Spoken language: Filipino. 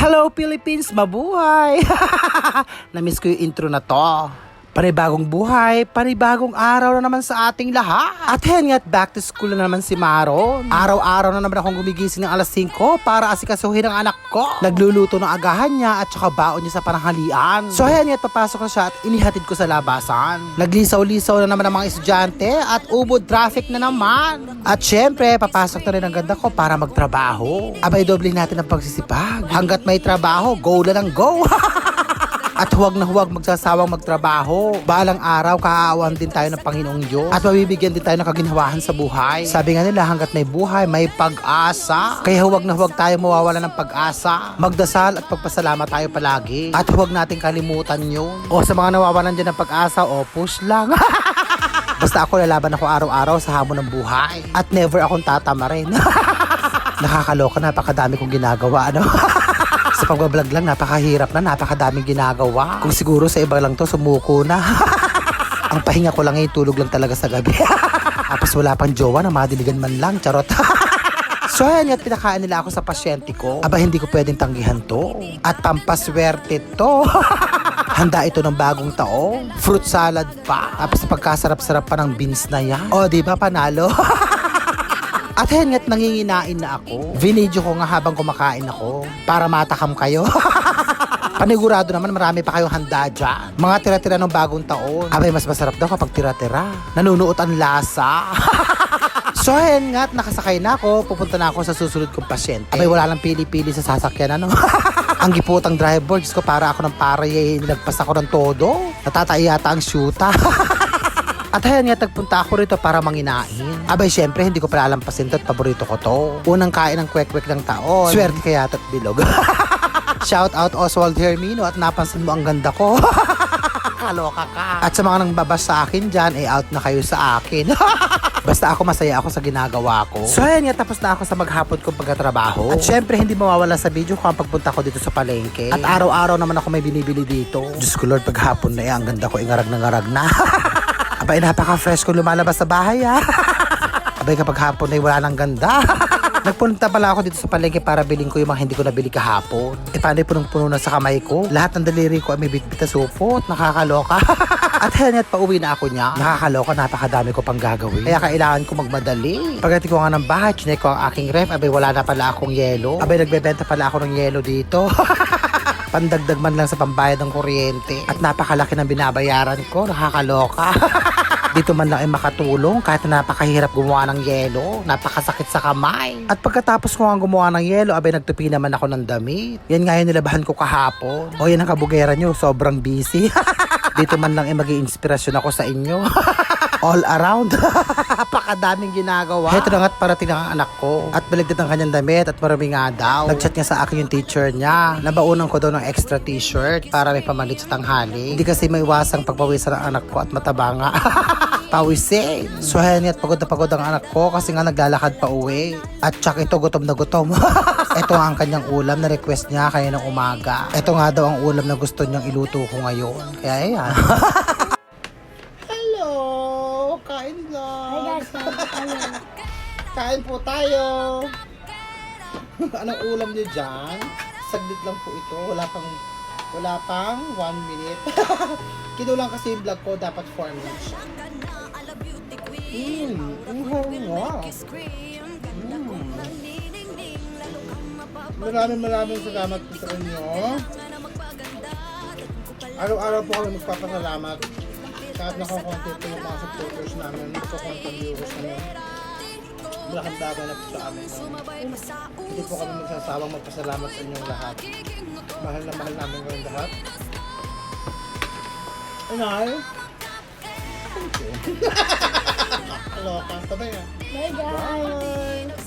Hello Philippines, mabuhay! Namiss ko yung intro na to. Panibagong buhay, panibagong araw na naman sa ating lahat. At hen nga't back to school na naman si Maron. Araw-araw na naman akong gumigising ng alas 5 para asikasuhin ang anak ko. Nagluluto ng agahan niya at saka baon niya sa pananghalian. So hen nga't papasok na siya at inihatid ko sa labasan. Naglisaw-lisaw na naman ang mga estudyante at ubod traffic na naman. At syempre, papasok na rin ang ganda ko para magtrabaho. Abay, doble natin ang pagsisipag. Hanggat may trabaho, go na lang go. At huwag na huwag magsasawang magtrabaho. Balang araw, kaaawan din tayo ng Panginoong Diyos. At mabibigyan din tayo ng kaginhawahan sa buhay. Sabi nga nila, hanggat may buhay, may pag-asa. Kaya huwag na huwag tayo mawawala ng pag-asa. Magdasal at pagpasalamat tayo palagi. At huwag natin kalimutan yun. O sa mga nawawalan dyan ng pag-asa, o push lang. Basta ako lalaban ako araw-araw sa hamon ng buhay. At never akong tatama rin. Nakakaloka, napakadami kong ginagawa, ano? sa pagbablog lang, napakahirap na, napakadaming ginagawa. Kung siguro sa iba lang to, sumuko na. Ang pahinga ko lang ay tulog lang talaga sa gabi. Tapos wala pang jowa na madiligan man lang, charot. So ayan, at pinakain nila ako sa pasyente ko. Aba, hindi ko pwedeng tanggihan to. At pampaswerte to. Handa ito ng bagong taong. Fruit salad pa. Tapos pagkasarap-sarap pa ng beans na yan. O, di ba panalo? At hen nga't nanginginain na ako. Vinidyo ko nga habang kumakain ako para matakam kayo. Panigurado naman marami pa kayong handa dyan. Mga tira-tira ng bagong taon. Abay, mas masarap daw kapag tira-tira. Nanunuot ang lasa. so, hen nga't nakasakay na ako. Pupunta na ako sa susunod kong pasyente. Abay, wala lang pili-pili sa sasakyan, ano? ang giputang driver, Diyos ko, para ako ng para eh, nilagpas ako ng todo. Natatay yata ang syuta. At ayan nga, tagpunta ako rito para manginain. Abay, syempre, hindi ko palalampasin to at paborito ko to. Unang kain ng kwek-kwek ng taon. Swerte kaya at bilog. Shout out Oswald Hermino at napansin mo ang ganda ko. Kaloka ka. At sa mga nang babas sa akin dyan, ay out na kayo sa akin. Basta ako masaya ako sa ginagawa ko. So ayan nga, tapos na ako sa maghapon kong pagkatrabaho. At syempre, hindi mawawala sa video ko ang pagpunta ko dito sa palengke. At araw-araw naman ako may binibili dito. Diyos ko Lord, paghapon na eh, ang ganda ko, ingarag na ngarag na. Abay, napaka-fresh ko lumalabas sa bahay ah. Abay, kapag hapon ay wala nang ganda. Nagpunta pala ako dito sa palengke para bilhin ko yung mga hindi ko nabili kahapon. E paano punong-puno na sa kamay ko? Lahat ng daliri ko ay may bitbit na supot. Nakakaloka. At henit pa uwi na ako niya. Nakakaloka, napakadami ko pang gagawin. Kaya kailangan ko magmadali. Pagdating ko nga ng bahay, chinek ko ang aking ref. Abay, wala na pala akong yelo. Abay, nagbebenta pala ako ng yelo dito. Pandagdag man lang sa pambayad ng kuryente. At napakalaki ng binabayaran ko. Nakakaloka. Dito man lang ay makatulong kahit na napakahirap gumawa ng yelo. Napakasakit sa kamay. At pagkatapos ko nga gumawa ng yelo, abay nagtupi naman ako ng damit. Yan nga yung nilabahan ko kahapon. O yan ang kabugera nyo, sobrang busy. Dito man lang ay mag inspirasyon ako sa inyo. All around. Napakadaming ginagawa. Heto na nga't parating ang anak ko. At baligtad ang kanyang damit at marami nga daw. Nagchat niya sa akin yung teacher niya. Nabaunan ko daw ng extra t-shirt para may pamalit sa tanghali. Hindi kasi may iwasang pagpawisan ng anak ko at mataba nga. Pawisin. So ayan at pagod na pagod ang anak ko kasi nga naglalakad pa uwi. At tsak ito gutom na gutom. ito nga ang kanyang ulam na request niya kaya ng umaga. Ito nga daw ang ulam na gusto niyang iluto ko ngayon. Kaya ayan. Kain vlog! Kain po tayo! Anong ulam niyo dyan? Saglit lang po ito. Wala pang wala pang one minute. Kinulang kasi yung vlog ko, dapat 4 minutes siya. Mmm, ang nga. Mm. Maraming maraming salamat po sa inyo. Araw-araw po kami magpapasalamat. Kahit nakakontent po yung mga supporters namin, nagko-content viewers namin. Malaking bagay na po sa amin. Hindi po kami magsasawang magpasalamat sa inyong lahat. Mahal na mahal namin kayong lahat. Inay? Thank you. Aloka. Sabay nga. Bye guys! Bye!